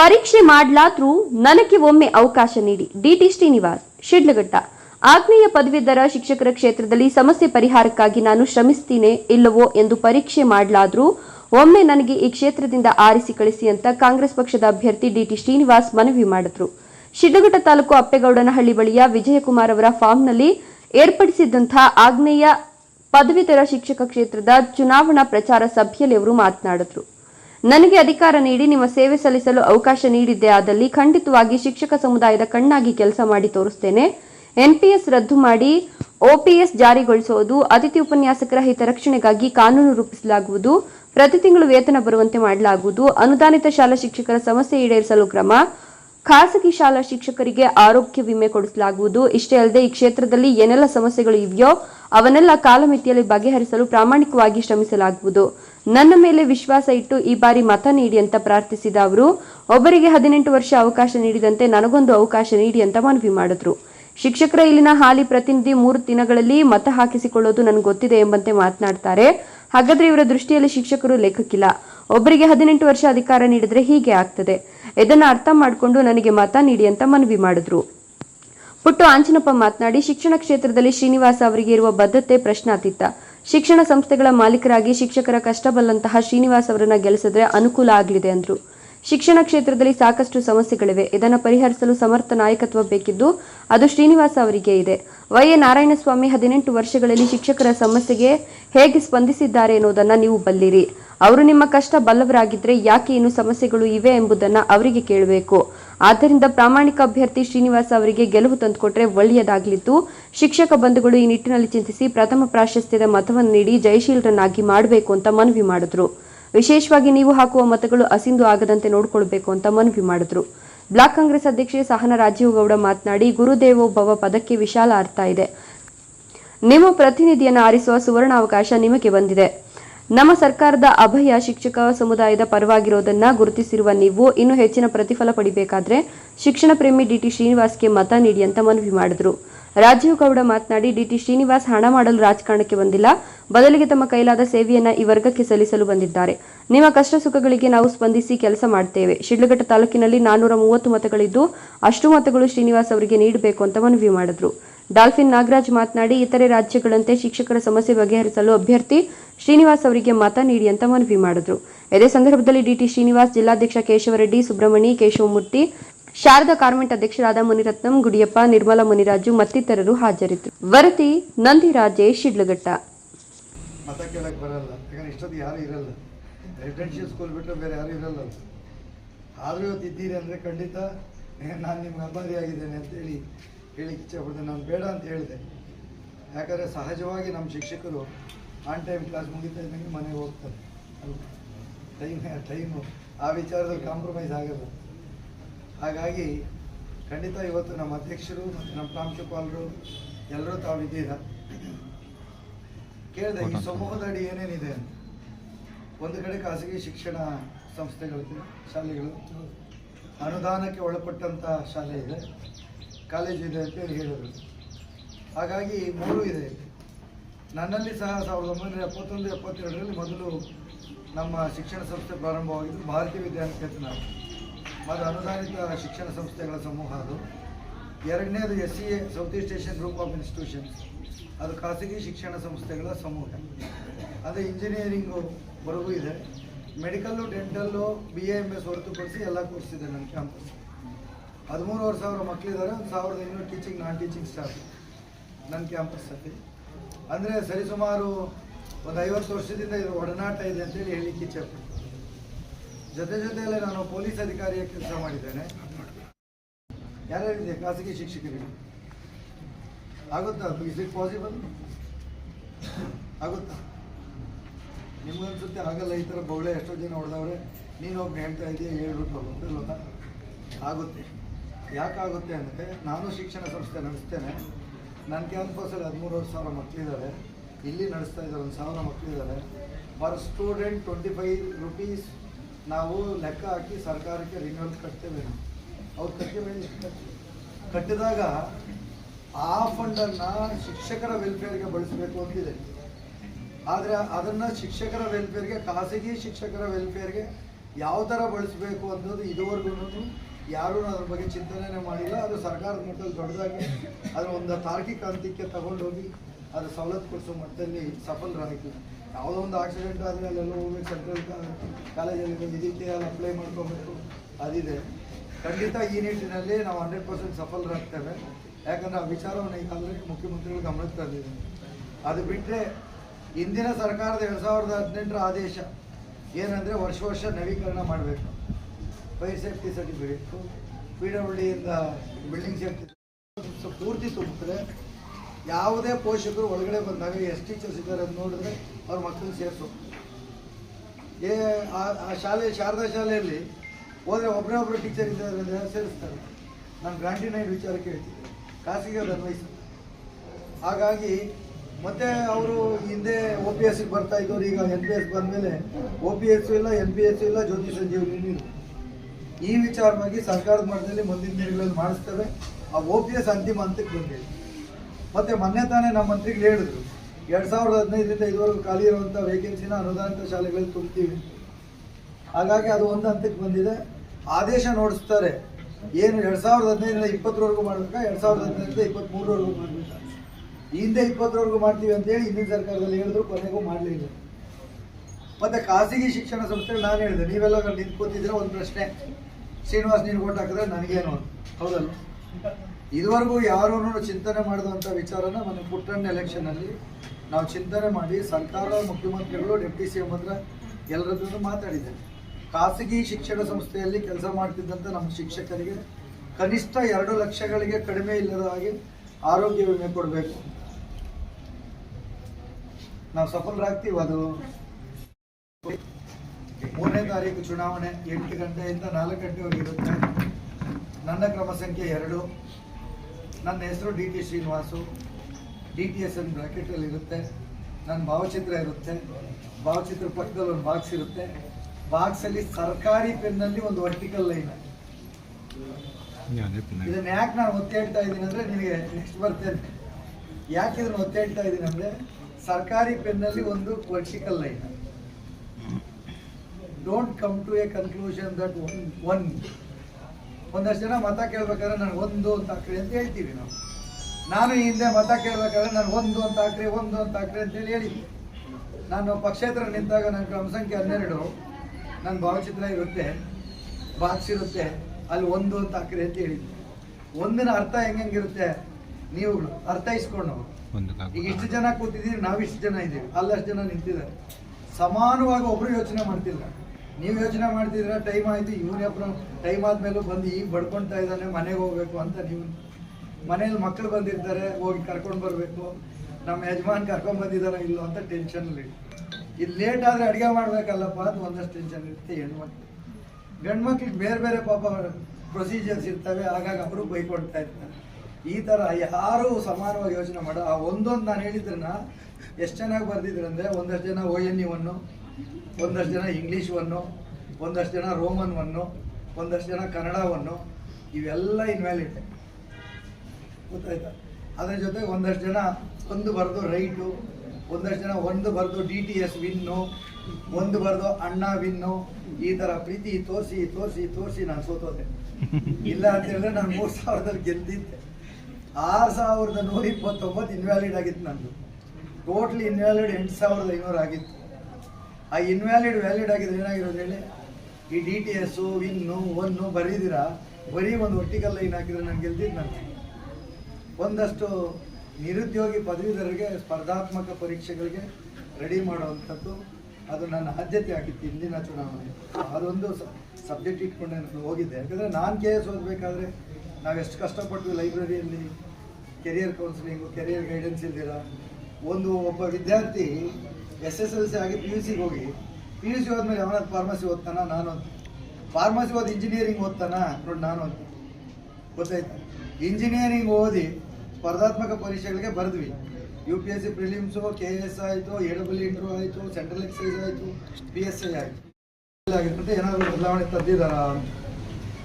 ಪರೀಕ್ಷೆ ಮಾಡ್ಲಾದ್ರೂ ನನಗೆ ಒಮ್ಮೆ ಅವಕಾಶ ನೀಡಿ. ಡಿಟಿ ಶ್ರೀನಿವಾಸ್, ಶಿಡ್ಲಘಟ್ಟ. ಆಗ್ನೇಯ ಪದವೀಧರ ಶಿಕ್ಷಕರ ಕ್ಷೇತ್ರದಲ್ಲಿ ಸಮಸ್ಯೆ ಪರಿಹಾರಕ್ಕಾಗಿ ನಾನು ಶ್ರಮಿಸ್ತೀನಿ ಇಲ್ಲವೋ ಎಂದು ಪರೀಕ್ಷೆ ಮಾಡ್ಲಾದ್ರೂ ಒಮ್ಮೆ ನನಗೆ ಈ ಕ್ಷೇತ್ರದಿಂದ ಆರಿಸಿ ಕಳಿಸಿ ಅಂತ ಕಾಂಗ್ರೆಸ್ ಪಕ್ಷದ ಅಭ್ಯರ್ಥಿ ಡಿಟಿ ಶ್ರೀನಿವಾಸ್ ಮನವಿ ಮಾಡಿದ್ರು. ಶಿಡ್ಲಘಟ್ಟ ತಾಲೂಕು ಅಪ್ಪೇಗೌಡನಹಳ್ಳಿ ಬಳಿಯ ವಿಜಯಕುಮಾರ್ ಅವರ ಫಾರ್ಮ್ನಲ್ಲಿ ಏರ್ಪಡಿಸಿದ್ದಂತಹ ಆಗ್ನೇಯ ಪದವೀಧರ ಶಿಕ್ಷಕ ಕ್ಷೇತ್ರದ ಚುನಾವಣಾ ಪ್ರಚಾರ ಸಭೆಯಲ್ಲಿ ಅವರು ಮಾತನಾಡಿದ್ರು. ನನಗೆ ಅಧಿಕಾರ ನೀಡಿ ನಿಮ್ಮ ಸೇವೆ ಸಲ್ಲಿಸಲು ಅವಕಾಶ ನೀಡಿದ್ದೆ ಆದಲ್ಲಿ ಖಂಡಿತವಾಗಿ ಶಿಕ್ಷಕ ಸಮುದಾಯದ ಕಣ್ಣಾಗಿ ಕೆಲಸ ಮಾಡಿ ತೋರಿಸ್ತೇನೆ. ಎನ್ಪಿಎಸ್ ರದ್ದು ಮಾಡಿ ಒಪಿಎಸ್ ಜಾರಿಗೊಳಿಸುವುದು ಅತಿಥಿ ಉಪನ್ಯಾಸಕರ ಹಿತರಕ್ಷಣೆಗಾಗಿ ಕಾನೂನು ರೂಪಿಸಲಾಗುವುದು. ಪ್ರತಿ ತಿಂಗಳು ವೇತನ ಬರುವಂತೆ ಮಾಡಲಾಗುವುದು. ಅನುದಾನಿತ ಶಾಲಾ ಶಿಕ್ಷಕರ ಸಮಸ್ಯೆ ಈಡೇರಿಸಲು ಕ್ರಮ. ಖಾಸಗಿ ಶಾಲಾ ಶಿಕ್ಷಕರಿಗೆ ಆರೋಗ್ಯ ವಿಮೆ ಕೊಡಿಸಲಾಗುವುದು. ಇಷ್ಟೇ ಅಲ್ಲದೆ ಈ ಕ್ಷೇತ್ರದಲ್ಲಿ ಏನೆಲ್ಲ ಸಮಸ್ಯೆಗಳು ಇವೆಯೋ, ಅವನ್ನೆಲ್ಲ ಕಾಲಮಿತಿಯಲ್ಲಿ ಬಗೆಹರಿಸಲು ಪ್ರಾಮಾಣಿಕವಾಗಿ ಶ್ರಮಿಸಲಾಗುವುದು. ನನ್ನ ಮೇಲೆ ವಿಶ್ವಾಸ ಇಟ್ಟು ಈ ಬಾರಿ ಮತ ನೀಡಿ ಅಂತ ಪ್ರಾರ್ಥಿಸಿದ ಅವರು, ಒಬ್ಬರಿಗೆ ಹದಿನೆಂಟು ವರ್ಷ ಅವಕಾಶ ನೀಡಿದಂತೆ ನನಗೊಂದು ಅವಕಾಶ ನೀಡಿ ಅಂತ ಮನವಿ ಮಾಡಿದ್ರು. ಶಿಕ್ಷಕರ ಇಲ್ಲಿನ ಹಾಲಿ ಪ್ರತಿನಿಧಿ ಮೂರು ದಿನಗಳಲ್ಲಿ ಮತ ಹಾಕಿಸಿಕೊಳ್ಳೋದು ನನಗೆ ಗೊತ್ತಿದೆ ಎಂಬಂತೆ ಮಾತನಾಡ್ತಾರೆ. ಹಾಗಾದ್ರೆ ಇವರ ದೃಷ್ಟಿಯಲ್ಲಿ ಶಿಕ್ಷಕರು ಲೆಕ್ಕಕ್ಕಿಲ್ಲ ಒಬ್ಬರಿಗೆ ಹದಿನೆಂಟು ವರ್ಷ ಅಧಿಕಾರ ನೀಡಿದ್ರೆ ಹೀಗೆ ಆಗ್ತದೆ. ಇದನ್ನ ಅರ್ಥ ಮಾಡಿಕೊಂಡು ನನಗೆ ಮತ ನೀಡಿ ಅಂತ ಮನವಿ ಮಾಡಿದ್ರು. ಪುಟ್ಟು ಆಂಜನಪ್ಪ ಮಾತನಾಡಿ, ಶಿಕ್ಷಣ ಕ್ಷೇತ್ರದಲ್ಲಿ ಶ್ರೀನಿವಾಸ ಅವರಿಗೆ ಇರುವ ಬದ್ಧತೆ ಪ್ರಶ್ನಾತೀತ. ಶಿಕ್ಷಣ ಸಂಸ್ಥೆಗಳ ಮಾಲೀಕರಾಗಿ ಶಿಕ್ಷಕರ ಕಷ್ಟ ಬಲ್ಲಂತಹ ಶ್ರೀನಿವಾಸ್ ಅವರನ್ನ ಗೆಲ್ಲಿಸಿದ್ರೆ ಅನುಕೂಲ ಆಗಲಿದೆ ಅಂದ್ರು. ಶಿಕ್ಷಣ ಕ್ಷೇತ್ರದಲ್ಲಿ ಸಾಕಷ್ಟು ಸಮಸ್ಯೆಗಳಿವೆ. ಇದನ್ನು ಪರಿಹರಿಸಲು ಸಮರ್ಥ ನಾಯಕತ್ವ ಬೇಕಿದ್ದು ಅದು ಶ್ರೀನಿವಾಸ ಅವರಿಗೆ ಇದೆ. ವೈ ಎ ನಾರಾಯಣಸ್ವಾಮಿ ಹದಿನೆಂಟು ವರ್ಷಗಳಲ್ಲಿ ಶಿಕ್ಷಕರ ಸಮಸ್ಯೆಗೆ ಹೇಗೆ ಸ್ಪಂದಿಸಿದ್ದಾರೆ ಎನ್ನುವುದನ್ನು ನೀವು ಬಲ್ಲಿರಿ. ಅವರು ನಿಮ್ಮ ಕಷ್ಟ ಬಲ್ಲವರಾಗಿದ್ರೆ ಯಾಕೆ ಇನ್ನು ಸಮಸ್ಯೆಗಳು ಇವೆ ಎಂಬುದನ್ನ ಅವರಿಗೆ ಕೇಳಬೇಕು. ಆದ್ದರಿಂದ ಪ್ರಾಮಾಣಿಕ ಅಭ್ಯರ್ಥಿ ಶ್ರೀನಿವಾಸ್ ಅವರಿಗೆ ಗೆಲುವು ತಂದುಕೊಟ್ರೆ ಒಳ್ಳೆಯದಾಗಲಿದ್ದು, ಶಿಕ್ಷಕ ಬಂಧುಗಳು ಈ ನಿಟ್ಟಿನಲ್ಲಿ ಚಿಂತಿಸಿ ಪ್ರಥಮ ಪ್ರಾಶಸ್ತ್ಯದ ಮತವನ್ನು ನೀಡಿ ಜಯಶೀಲರನ್ನಾಗಿ ಮಾಡಬೇಕು ಅಂತ ಮನವಿ ಮಾಡಿದ್ರು. ವಿಶೇಷವಾಗಿ ನೀವು ಹಾಕುವ ಮತಗಳು ಅಸಿಂದು ಆಗದಂತೆ ನೋಡಿಕೊಳ್ಬೇಕು ಅಂತ ಮನವಿ ಮಾಡಿದ್ರು. ಬ್ಲಾಕ್ ಕಾಂಗ್ರೆಸ್ ಅಧ್ಯಕ್ಷೆ ಸಹನ ರಾಜೀವ್ ಗೌಡ ಮಾತನಾಡಿ ಗುರುದೇವೋಭವ ಪದಕ್ಕೆ ವಿಶಾಲ ಅರ್ಥ ಇದೆ. ನಿಮ್ಮ ಪ್ರತಿನಿಧಿಯನ್ನು ಆರಿಸುವ ಸುವರ್ಣಾವಕಾಶ ನಿಮಗೆ ಬಂದಿದೆ. ನಮ್ಮ ಸರ್ಕಾರದ ಅಭಯ ಶಿಕ್ಷಕ ಸಮುದಾಯದ ಪರವಾಗಿರೋದನ್ನ ಗುರುತಿಸಿರುವ ನೀವು ಇನ್ನೂ ಹೆಚ್ಚಿನ ಪ್ರತಿಫಲ ಪಡಿಬೇಕಾದ್ರೆ ಶಿಕ್ಷಣ ಪ್ರೇಮಿ ಡಿಟಿ ಶ್ರೀನಿವಾಸ್ಗೆ ಮತ ನೀಡಿ ಅಂತ ಮನವಿ ಮಾಡಿದ್ರು. ರಾಜೀವ್ ಗೌಡ ಮಾತನಾಡಿ ಡಿಟಿ ಶ್ರೀನಿವಾಸ್ ಹಣ ಮಾಡಲು ರಾಜಕಾರಣಕ್ಕೆ ಬಂದಿಲ್ಲ. ಬದಲಿಗೆ ತಮ್ಮ ಕೈಲಾದ ಸೇವೆಯನ್ನ ಈ ವರ್ಗಕ್ಕೆ ಸಲ್ಲಿಸಲು ಬಂದಿದ್ದಾರೆ. ನಿಮ್ಮ ಕಷ್ಟ ಸುಖಗಳಿಗೆ ನಾವು ಸ್ಪಂದಿಸಿ ಕೆಲಸ ಮಾಡ್ತೇವೆ. ಶಿಡ್ಲಘಟ್ಟ ತಾಲೂಕಿನಲ್ಲಿ ನಾನ್ನೂರ ಮೂವತ್ತು ಮತಗಳಿದ್ದು, ಅಷ್ಟು ಮತಗಳು ಶ್ರೀನಿವಾಸ್ ಅವರಿಗೆ ನೀಡಬೇಕು ಅಂತ ಮನವಿ ಮಾಡಿದ್ರು. ಡಾಲ್ಫಿನ್ ನಾಗರಾಜ್ ಮಾತನಾಡಿ, ಇತರೆ ರಾಜ್ಯಗಳಂತೆ ಶಿಕ್ಷಕರ ಸಮಸ್ಯೆ ಬಗೆಹರಿಸಲು ಅಭ್ಯರ್ಥಿ ಶ್ರೀನಿವಾಸ್ ಅವರಿಗೆ ಮತ ನೀಡಿ ಅಂತ ಮನವಿ ಮಾಡಿದ್ರು. ಇದೇ ಸಂದರ್ಭದಲ್ಲಿ ಡಿಟಿ ಶ್ರೀನಿವಾಸ್, ಜಿಲ್ಲಾಧ್ಯಕ್ಷ ಕೇಶವರೆಡ್ಡಿ, ಸುಬ್ರಹ್ಮಣಿ, ಕೇಶವಮೂರ್ತಿ, ಶಾರದಾ ಕಾರ್ಮೆಂಟ್ ಅಧ್ಯಕ್ಷರಾದ ಮುನಿರತ್ನಂ, ಗುಡಿಯಪ್ಪ, ನಿರ್ಮಲಾ ಮುನಿರಾಜು ಮತ್ತಿತರರು ಹಾಜರಿದ್ದರು. ವರದಿ ರಾಜೇಶ್ ಶಿಡ್ಲಘಟ್ಟ. ಆದರೂ ಇದ್ದೀರಿ ಖಂಡಿತ, ನಾನು ನಿಮ್ಗೆ ಆಗಿದ್ದೇನೆ ಅಂತೇಳಿ ಹೇಳಿಕ್ಕೆ ಇಚ್ಛೆಪಡ್ತೇನೆ ನಾನು ಬೇಡ ಅಂತ ಹೇಳಿದೆ. ಯಾಕಂದರೆ ಸಹಜವಾಗಿ ನಮ್ಮ ಶಿಕ್ಷಕರು ಆನ್ ಟೈಮ್ ಕ್ಲಾಸ್ ಮುಗಿತಾ ಇದ್ದಂಗೆ ಮನೆಗೆ ಹೋಗ್ತಾರೆ. ಟೈಮ್ ಟೈಮು ಆ ವಿಚಾರದಲ್ಲಿ ಕಾಂಪ್ರಮೈಸ್ ಆಗಲ್ಲ. ಹಾಗಾಗಿ ಖಂಡಿತ ಇವತ್ತು ನಮ್ಮ ಅಧ್ಯಕ್ಷರು ಮತ್ತು ನಮ್ಮ ಪ್ರಾಂಶುಪಾಲರು ಎಲ್ಲರೂ ತಾವಿದ್ದೀರಾ ಕೇಳಿದೆ, ಈ ಸಮೂಹದ ಅಡಿ ಏನೇನಿದೆ ಅಂತ. ಒಂದು ಕಡೆ ಖಾಸಗಿ ಶಿಕ್ಷಣ ಸಂಸ್ಥೆಗಳಿದೆ ಶಾಲೆಗಳು. ಅನುದಾನಕ್ಕೆ ಒಳಪಟ್ಟಂಥ ಶಾಲೆ ಇದೆ. ಕಾಲೇಜು ಇದೆ ಅಂತೇಳಿ ಹೇಳಿದರು. ಹಾಗಾಗಿ ಮೂರು ಇದೆ. ನನ್ನಲ್ಲಿ ಸಹ ಸಾವಿರದ ಒಂಬೈನೂರ ಎಪ್ಪತ್ತೊಂದು, ಎಪ್ಪತ್ತೆರಡರಲ್ಲಿ ಮೊದಲು ನಮ್ಮ ಶಿಕ್ಷಣ ಸಂಸ್ಥೆ ಪ್ರಾರಂಭವಾಗಿದ್ದು ಭಾರತೀಯ ವಿದ್ಯಾನಿಕೇತನ. ಅದು ಅನುದಾನಿತ ಶಿಕ್ಷಣ ಸಂಸ್ಥೆಗಳ ಸಮೂಹ ಅದು. ಎರಡನೇದು S C A south east Asian group of institutions. ಅದು ಖಾಸಗಿ ಶಿಕ್ಷಣ ಸಂಸ್ಥೆಗಳ ಸಮೂಹ. ಅದು ಇಂಜಿನಿಯರಿಂಗು ವರೆಗೂ ಇದೆ. Medical, dental, B A M S ಹೊರತುಪಡಿಸಿ ಎಲ್ಲ ಕೋರ್ಸ್ ಇದೆ ನನ್ನ ಕ್ಯಾಂಪಸ್ ಹದಿಮೂರುವರೆ ಸಾವಿರ ಮಕ್ಕಳಿದ್ದಾರೆ ಒಂದು ಸಾವಿರದ ಇನ್ನೂರು ಟೀಚಿಂಗ್ ನಾನ್ ಟೀಚಿಂಗ್ ಸ್ಟಾಫ್ ನನ್ನ ಕ್ಯಾಂಪಸ್ಸಲ್ಲಿ ಅಂದರೆ ಸರಿಸುಮಾರು ಒಂದು ಐವತ್ತು ವರ್ಷದಿಂದ ಇದು ಒಡನಾಟ ಇದೆ ಅಂತೇಳಿ ಹೇಳಿ ಇಚ್ಛೆ ಪಡ್ತೀನಿ. ಜೊತೆ ಜೊತೆಯಲ್ಲೇ ನಾನು ಪೊಲೀಸ್ ಅಧಿಕಾರಿಯ ಕೆಲಸ ಮಾಡಿದ್ದೇನೆ. ಯಾರ್ಯಾರಿದೆ ಖಾಸಗಿ ಶಿಕ್ಷಕರಿಗೆ. ಆಗುತ್ತಾ? ಇಸ್ ಇಟ್ ಪಾಸಿಬಲ್ ಆಗುತ್ತಾ? ನಿಮ್ಗನ್ಸುತ್ತೆ, ಆಗಲ್ಲ, ಈ ಥರ ಬೌಳೆ ಎಷ್ಟೋ ಜನ ಹೊಡೆದವ್ರೆ. ನೀನು ಒಬ್ಬ ಹೇಳ್ತಾ ಇದೆಯಾ, ಹೇಳ್ಬಿಟ್ಟು ಅಂತ ಆಗುತ್ತೆ. ಯಾಕಾಗುತ್ತೆ ಅಂದರೆ ನಾನು ಶಿಕ್ಷಣ ಸಂಸ್ಥೆ ನಡೆಸ್ತೇನೆ. ನನ್ನ ಕ್ಯಾಂಪಸಲ್ಲಿ ಹದಿಮೂರುವರೆ ಸಾವಿರ ಮಕ್ಕಳಿದ್ದಾರೆ ಇಲ್ಲಿ ನಡೆಸ್ತಾ ಇದ್ದಾರೆ ಒಂದು ಸಾವಿರ ಮಕ್ಕಳಿದ್ದಾರೆ per student twenty five rupees ನಾವು ಲೆಕ್ಕ ಹಾಕಿ ಸರ್ಕಾರಕ್ಕೆ ರಿನ್ಯೂವಲ್ ಕಟ್ತೇವೆ ಅವ್ರು ಮೇಲೆ ಕಟ್ಟಿದಾಗ ಆ ಫಂಡನ್ನು ಶಿಕ್ಷಕರ ವೆಲ್ಫೇರ್ಗೆ ಬಳಸಬೇಕು ಅಂತಿದೆ. ಆದರೆ ಅದನ್ನು ಶಿಕ್ಷಕರ ವೆಲ್ಫೇರ್ಗೆ ಖಾಸಗಿ ಶಿಕ್ಷಕರ ವೆಲ್ಫೇರ್ಗೆ ಯಾವ ಥರ ಬಳಸಬೇಕು ಅನ್ನೋದು ಇದುವರೆಗೂ ಯಾರೂ ಅದ್ರ ಬಗ್ಗೆ ಚಿಂತನೆ ಮಾಡಿಲ್ಲ. ಅದು ಸರ್ಕಾರದ ಮಟ್ಟದಲ್ಲಿ ದೊಡ್ಡದಾಗಿ ಅದರ ಒಂದು ತಾರ್ಕಿಕ ಹಂತಕ್ಕೆ ತಗೊಂಡೋಗಿ ಅದು ಸವಲತ್ತು ಕೊಡಿಸೋ ಮಟ್ಟದಲ್ಲಿ ಸಫಲರಾಯಿತು ಯಾವುದೋ ಒಂದು ಆಕ್ಸಿಡೆಂಟ್ ಆದರೆ ಅಲ್ಲೆಲ್ಲ ಹೋಗ್ಬೇಕು ಸೆಂಟ್ರಲ್ ಕಾಲೇಜಲ್ಲಿ ಇದಕ್ಕೆ ಅಲ್ಲಿ ಅಪ್ಲೈ ಮಾಡ್ಕೋಬೇಕು. ಅದಿದೆ. ಖಂಡಿತ ಈ ನಿಟ್ಟಿನಲ್ಲಿ ನಾವು ಹಂಡ್ರೆಡ್ ಪರ್ಸೆಂಟ್ ಸಫಲರಾಗ್ತೇವೆ. ಯಾಕಂದರೆ ಆ ವಿಚಾರವನ್ನು ಈಗಾಗಲೇ ಮುಖ್ಯಮಂತ್ರಿಗಳು ಗಮನಕ್ಕೆ ತಂದಿದ್ದೀನಿ ಅದು ಬಿಟ್ಟರೆ ಇಂದಿನ ಸರ್ಕಾರದ ಎರಡು ಸಾವಿರದ ಹದಿನೆಂಟರ ಆದೇಶ ಏನಂದರೆ ವರ್ಷ ವರ್ಷ ನವೀಕರಣ ಮಾಡಬೇಕು. Fire safety certificate P W ಡಿಯಿಂದ building safety ಪೂರ್ತಿ ತುಂಬಿದ್ರೆ ಯಾವುದೇ ಪೋಷಕರು ಒಳಗಡೆ ಬಂದಾಗ ಎಷ್ಟು ಟೀಚರ್ಸ್ ಇದ್ದಾರೆ ಅಂತ ನೋಡಿದ್ರೆ ಅವ್ರ ಮಕ್ಕಳನ್ನ ಸೇರಿಸು. ಏ, ಆ- ಶಾಲೆ, ಶಾರದಾ ಶಾಲೆಯಲ್ಲಿ ಹೋದರೆ ಒಬ್ಬರೇ ಒಬ್ಬರು ಟೀಚರ್ ಇದ್ದಾರೆ ಅಂದರೆ ಸೇರಿಸ್ತಾರೆ. ನಾನು ಗ್ರಾಂಟಿ ನೈಟ್ ವಿಚಾರ ಕೇಳ್ತಿದ್ದೆ ಖಾಸಗಿ ಅದು ಅನ್ವಯಿಸುತ್ತೆ ಹಾಗಾಗಿ ಮತ್ತೆ ಅವರು ಹಿಂದೆ ಒ ಪಿ ಎಸ್ಗೆ ಬರ್ತಾ ಇದ್ದವ್ರು, ಈಗ ಎನ್ ಪಿ ಎಸ್ ಬಂದಮೇಲೆ ಒ ಪಿ ಎಸ್ ಇಲ್ಲ ಎನ್ ಪಿ ಎಸ್ ಇಲ್ಲ, ಜ್ಯೋತಿ ಸಂಜೀವನಿ ಈ ವಿಚಾರವಾಗಿ ಸರ್ಕಾರದ ಮಟ್ಟದಲ್ಲಿ ಮುಂದಿನ ದಿನಗಳಲ್ಲಿ ಮಾಡಿಸ್ತೇವೆ. ಆ ಒ ಪಿ ಎಸ್ ಅಂತಿಮ ಹಂತಕ್ಕೆ ಬಂದಿದೆ. ಮತ್ತೆ ಮೊನ್ನೆ ತಾನೇ ನಮ್ಮ ಮಂತ್ರಿಗಳು ಹೇಳಿದ್ರು, ಎರಡು ಸಾವಿರದ ಹದಿನೈದರಿಂದ ಇದುವರೆಗೂ ಖಾಲಿ ಇರುವಂಥ ವೇಕೆನ್ಸಿನ ಅನುದಾನಿತ ಶಾಲೆಗಳಲ್ಲಿ ತುಂಬ್ತೀವಿ. ಹಾಗಾಗಿ ಅದು ಒಂದು ಹಂತಕ್ಕೆ ಬಂದಿದೆ. ಆದೇಶ ನೋಡಿಸ್ತಾರೆ, ಏನು ಎರಡು ಸಾವಿರದ ಹದಿನೈದರಿಂದ ಇಪ್ಪತ್ತರವರೆಗೂ ಮಾಡ್ಬೇಕಾ, ಎರಡು ಸಾವಿರದ ಹದಿನೈದರಿಂದ ಇಪ್ಪತ್ತ್ಮೂರವರೆಗೂ ಮಾಡಬೇಕಾ? ಹಿಂದೆ ಇಪ್ಪತ್ತರವರೆಗೂ ಮಾಡ್ತೀವಿ ಅಂತೇಳಿ ಹಿಂದಿನ ಸರ್ಕಾರದಲ್ಲಿ ಹೇಳಿದ್ರು, ಕೊನೆಗೂ ಮಾಡಲಿಲ್ಲ ಮತ್ತೆ ಖಾಸಗಿ ಶಿಕ್ಷಣ ಸಂಸ್ಥೆಗಳು ನಾನು ಹೇಳಿದೆ, ನೀವೆಲ್ಲ ನಿಂತ್ಕೋತಿದ್ರೆ ಒಂದು ಪ್ರಶ್ನೆ. ಶ್ರೀನಿವಾಸ್ ನೀನು ಓಟ್ ಹಾಕಿದ್ರೆ ನನಗೇನು ಹೌದಲ್ಲ ಇದುವರೆಗೂ ಯಾರೂ ಚಿಂತನೆ ಮಾಡಿದಂಥ ವಿಚಾರನ ಮೊನ್ನೆ ಪುಟ್ಟಣ್ಣ ಎಲೆಕ್ಷನಲ್ಲಿ ನಾವು ಚಿಂತನೆ ಮಾಡಿ ಸರ್ಕಾರ ಮುಖ್ಯಮಂತ್ರಿಗಳು, ಡೆಪ್ಟಿ ಸಿ ಎಂ ಹತ್ರ ಎಲ್ಲರದ್ದು ಮಾತಾಡಿದ್ದೇನೆ ಖಾಸಗಿ ಶಿಕ್ಷಣ ಸಂಸ್ಥೆಯಲ್ಲಿ ಕೆಲಸ ಮಾಡ್ತಿದ್ದಂಥ ನಮ್ಮ ಶಿಕ್ಷಕರಿಗೆ ಕನಿಷ್ಠ ಎರಡು ಲಕ್ಷಗಳಿಗೆ ಕಡಿಮೆ ಇಲ್ಲದ ಹಾಗೆ ಆರೋಗ್ಯ ವಿಮೆ ಕೊಡಬೇಕು. ನಾವು ಸಫಲರಾಗ್ತೀವಿ ಅದು. ಮೂರನೇ ತಾರೀಕು ಚುನಾವಣೆ ಎಂಟು ಗಂಟೆಯಿಂದ ನಾಲ್ಕು ಗಂಟೆವರೆಗೆ ಇರುತ್ತೆ. ನನ್ನ ಕ್ರಮ ಸಂಖ್ಯೆ ಎರಡು. ನನ್ನ ಹೆಸರು D T Srinivasu. D T S N ಬ್ರಾಕೆಟಲ್ಲಿ ಇರುತ್ತೆ. ನನ್ನ ಭಾವಚಿತ್ರ ಇರುತ್ತೆ. ಭಾವಚಿತ್ರ ಪಕ್ಕದಲ್ಲಿ ಒಂದು ಬಾಕ್ಸ್ ಇರುತ್ತೆ. ಬಾಕ್ಸಲ್ಲಿ ಸರ್ಕಾರಿ ಪೆನ್ನಲ್ಲಿ ಒಂದು ವರ್ಟಿಕಲ್ ಲೈನ್ ಇದನ್ನ ಯಾಕೆ ನಾನು ಒತ್ತಿ ಹೇಳ್ತಾ ಇದ್ದೀನಿ ಅಂದರೆ ನಿನಗೆ ನೆಕ್ಸ್ಟ್ ಬರ್ತೇನೆ. ಯಾಕೆ ಇದನ್ನು ಒತ್ತಿ ಹೇಳ್ತಾ ಇದ್ದೀನಿ ಅಂದರೆ ಸರ್ಕಾರಿ ಪೆನ್ನಲ್ಲಿ ಒಂದು vertical line don't come to a conclusion that one one ಒಂದಷ್ಟು ಜನ ಮತ ಕೇಳ್ಬೇಕಾದ್ರೆ ನಾನು ಒಂದು ಅಂತ ಹಾಕ್ರಿ ಅಂತ ಹೇಳ್ತೀವಿ ನಾವು. ನಾನು ಈ ಹಿಂದೆ ಮತ ಕೇಳ್ಬೇಕಾದ್ರೆ ನಾನು ಒಂದು ಅಂತ ಹಾಕ್ರಿ ಒಂದು ಅಂತ ಹಾಕ್ರಿ ಅಂತೇಳಿ ಹೇಳಿದ್ವಿ ನಾನು ಪಕ್ಷೇತರ ನಿಂತಾಗ ನನ್ನ ಕ್ರಮ ಸಂಖ್ಯೆ ಹನ್ನೆರಡು. ನನ್ನ ಭಾವಚಿತ್ರ ಇರುತ್ತೆ. ಬಾಕ್ಸ್ ಇರುತ್ತೆ. ಅಲ್ಲಿ ಒಂದು ಅಂತ ಹಾಕ್ರಿ ಅಂತ ಹೇಳಿದ್ವಿ ಒಂದಿನ ಅರ್ಥ ಹೆಂಗಿರುತ್ತೆ ನೀವು ಅರ್ಥೈಸ್ಕೊಂಡು. ಈಗ ಇಷ್ಟು ಜನ ಕೂತಿದ್ದೀರಿ ನಾವಿಷ್ಟು ಜನ ಇದ್ದೀವಿ. ಅಲ್ಲಷ್ಟು ಜನ ನಿಂತಿದ್ದಾರೆ. ಸಮಾನವಾಗಿ ಒಬ್ರು ಯೋಚನೆ ಮಾಡ್ತಿಲ್ಲ. ನೀವು ಯೋಚನೆ ಮಾಡ್ತಿದ್ರ ಟೈಮ್ ಆಯ್ತು, ಇವನ ಟೈಮ್ ಆದ್ಮೇಲೆ ಬಂದು ಈಗ ಬಡ್ಕೊಳ್ತಾ ಇದ್ದಾನೆ, ಮನೆಗೆ ಹೋಗ್ಬೇಕು ಅಂತ ನೀವು. ಮನೇಲಿ ಮಕ್ಕಳು ಬಂದಿರ್ತಾರೆ, ಹೋಗಿ ಕರ್ಕೊಂಡು ಬರಬೇಕು. ನಮ್ಮ ಯಜಮಾನ್ ಕರ್ಕೊಂಡ್ ಇಲ್ಲೋ ಅಂತ ಟೆನ್ಷನಲ್ಲಿ ಇಲ್ಲಿ ಲೇಟ್ ಆದರೆ ಅಡುಗೆ ಮಾಡಬೇಕಲ್ಲಪ್ಪ ಅಂತ ಒಂದಷ್ಟು ಟೆನ್ಷನ್ ಇರುತ್ತೆ ಹೆಣ್ಮಕ್ಳು. ಗಂಡು ಮಕ್ಳಿಗೆ ಬೇರೆ ಬೇರೆ ಪಾಪ ಪ್ರೊಸೀಜರ್ಸ್ ಇರ್ತವೆ, ಆಗಾಗ ಅವರು ಬೈಕೊಳ್ತಾ ಇರ್ತಾರೆ. ಈ ಥರ ಯಾರೂ ಸಮಾನವಾಗಿ ಯೋಚನೆ ಮಾಡೋ, ಆ ಒಂದೊಂದು ನಾನು ಹೇಳಿದ್ರನ್ನ ಎಷ್ಟು ಚೆನ್ನಾಗಿ ಬರ್ದಿದ್ರು ಅಂದರೆ ಒಂದಷ್ಟು ಜನ ಓ ಎನ್ ಇವನ್ನು ಒಂದಷ್ಟು ಜನ ಇಂಗ್ಲೀಷ್ ಒನ್ನು ಒಂದಷ್ಟು ಜನ ರೋಮನ್ ಒನ್ನು ಒಂದಷ್ಟು ಜನ ಕನ್ನಡವನ್ನು ಇವೆಲ್ಲ ಇನ್ವ್ಯಾಲಿಡ್ ಗೊತ್ತಾಯ್ತಾ? ಅದರ ಜೊತೆ ಒಂದಷ್ಟು ಜನ ಒಂದು ಬರೆದು ರೈಟು ಒಂದಷ್ಟು ಜನ ಒಂದು ಬರೆದು ಡಿ ಟಿ ಎಸ್ ವಿನ್ನು ಒಂದು ಬರೆದು ಅಣ್ಣ ವಿನ್ನು ಈ ಥರ ಪ್ರೀತಿ ತೋರಿಸಿ ತೋರಿಸಿ ತೋರಿಸಿ ನಾನು ಸೋತೋದೆ. ಇಲ್ಲ ಅಂತ ಹೇಳಿದ್ರೆ ನಾನು ಮೂರು ಸಾವಿರದಲ್ಲಿ ಗೆದ್ದಿದ್ದೆ. ಆರು ಸಾವಿರದ ನೂರ ಇಪ್ಪತ್ತೊಂಬತ್ತು ಇನ್ವ್ಯಾಲಿಡ್ ಆಗಿತ್ತು ನಂದು. ಟೋಟ್ಲಿ ಇನ್ವ್ಯಾಲಿಡ್ ಎಂಟು ಸಾವಿರದ ಐನೂರು ಆಗಿತ್ತು. ಆ ಇನ್ವ್ಯಾಲಿಡ್ ವ್ಯಾಲಿಡ್ ಆಗಿದ್ರೆ ಏನಾಗಿರೋದು ಹೇಳಿ? ಈ ಡಿ ಟಿ ಎಸ್ಸು ವಿನ್ನು ಒನ್ನು ಬರೀದಿರಾ? ಬರೀ ಒಂದು ವರ್ಟಿಕಲ್ ಲೈನ್ ಹಾಕಿದ್ರೆ ನಾನು ಗೆಲ್ದಿದ್ದು ನಾನು. ಒಂದಷ್ಟು ನಿರುದ್ಯೋಗಿ ಪದವೀಧರರಿಗೆ ಸ್ಪರ್ಧಾತ್ಮಕ ಪರೀಕ್ಷೆಗಳಿಗೆ ರೆಡಿ ಮಾಡುವಂಥದ್ದು ಅದು ನನ್ನ ಆದ್ಯತೆ ಆಗಿತ್ತು ಇಂದಿನ ಚುನಾವಣೆ. ಅದೊಂದು ಸಬ್ಜೆಕ್ಟ್ ಇಟ್ಕೊಂಡು ನಾನು ಹೋಗಿದ್ದೆ. ಯಾಕಂದರೆ ನಾನು ಕೆ ಎಸ್ ಓದಬೇಕಾದ್ರೆ ನಾವು ಎಷ್ಟು ಕಷ್ಟಪಟ್ಟು ಲೈಬ್ರರಿಯಲ್ಲಿ ಕೆರಿಯರ್ ಕೌನ್ಸಿಲಿಂಗು ಕೆರಿಯರ್ ಗೈಡೆನ್ಸ್ ಇಲ್ದಿರ? ಒಂದು ಒಬ್ಬ ವಿದ್ಯಾರ್ಥಿ ಎಸ್ ಎಸ್ ಎಲ್ ಸಿ ಆಗಿ ಪಿ ಯು ಸಿಗೆ ಹೋಗಿ. ಪಿ ಯು ಸಿ ಹೋದ್ಮೇಲೆ ಅವನ ಫಾರ್ಮಸಿ ಓದ್ತಾನ, ನಾನು ಫಾರ್ಮಸಿ ಓದಿ ಇಂಜಿನಿಯರಿಂಗ್ ಓದ್ತಾನ ನೋಡಿ ನಾನು ಗೊತ್ತಾಯ್ತು? ಇಂಜಿನಿಯರಿಂಗ್ ಓದಿ ಸ್ಪರ್ಧಾತ್ಮಕ ಪರೀಕ್ಷೆಗಳಿಗೆ ಬರೆದ್ವಿ. U P S C prelims K S ಆಯಿತು ಎ ಡಬ್ಲ್ ಇಂಟ್ರೂ ಆಯಿತು ಸೆಂಟ್ರಲ್ ಎಕ್ಸೈಸ್ ಆಯಿತು ಪಿ ಎಸ್ ಐ ಆಯಿತು. ಏನಾದರೂ ಬದಲಾವಣೆ ತಂದಿದ್ದಾರ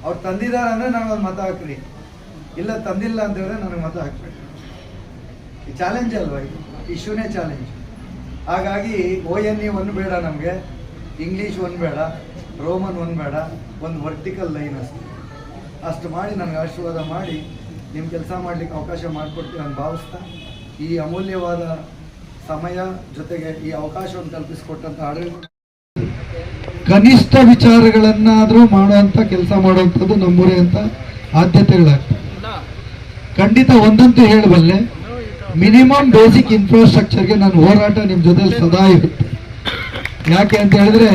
ಅವ್ರು ತಂದಿದ್ದಾರೆ ಅಂದರೆ ನಾನು ಒಂದು ಮತ ಹಾಕ್ರಿ ಇಲ್ಲ ತಂದಿಲ್ಲ ಅಂತ ಹೇಳಿದ್ರೆ ನನಗೆ ಮತ ಹಾಕ್ಬೇಕು ಈ ಚಾಲೆಂಜ್ ಅಲ್ವಾ ಇದು? ಇಶ್ಯೂನೇ ಚಾಲೆಂಜ್ ಹಾಗಾಗಿ ಓ ಎನ್ ಇ ಒಂದು ಬೇಡ ನಮಗೆ, ಇಂಗ್ಲೀಷ್ ಒಂದು ಬೇಡ, ರೋಮನ್ ಒಂದು ಬೇಡ, ಒಂದು ವರ್ಟಿಕಲ್ ಲೈನ್ ಅಷ್ಟು. ಅಷ್ಟು ಮಾಡಿ, ನನಗೆ ಆಶೀರ್ವಾದ ಮಾಡಿ ನಿಮ್ಮ ಕೆಲಸ ಮಾಡಲಿಕ್ಕೆ ಅವಕಾಶ ಮಾಡಿಕೊಡ್ತೀನಿ ನಾನು ಭಾವಿಸ್ತಾ. ಈ ಅಮೂಲ್ಯವಾದ ಸಮಯ ಜೊತೆಗೆ ಈ ಅವಕಾಶವನ್ನು ಕಲ್ಪಿಸಿಕೊಟ್ಟಂತ ಆಡಳಿತ ಕನಿಷ್ಠ ವಿಚಾರಗಳನ್ನಾದರೂ ಮಾಡುವಂಥ ಕೆಲಸ ಮಾಡುವಂಥದ್ದು ನಮ್ಮೂರೇ ಅಂತ ಆದ್ಯತೆಗಳಾಗ್ತವೆ. ಖಂಡಿತ ಒಂದಂತೂ ಹೇಳಬಲ್ಲೆ ಮಿನಿಮಮ್ ಬೇಸಿಕ್ ಇನ್ಫ್ರಾಸ್ಟ್ರಕ್ಚರ್ಗೆ ನಾನು ಹೋರಾಟ ನಿಮ್ಮ ಜೊತೆ ಸದಾ ಇರುತ್ತೆ. ಯಾಕೆ ಅಂತ ಹೇಳಿದ್ರೆ,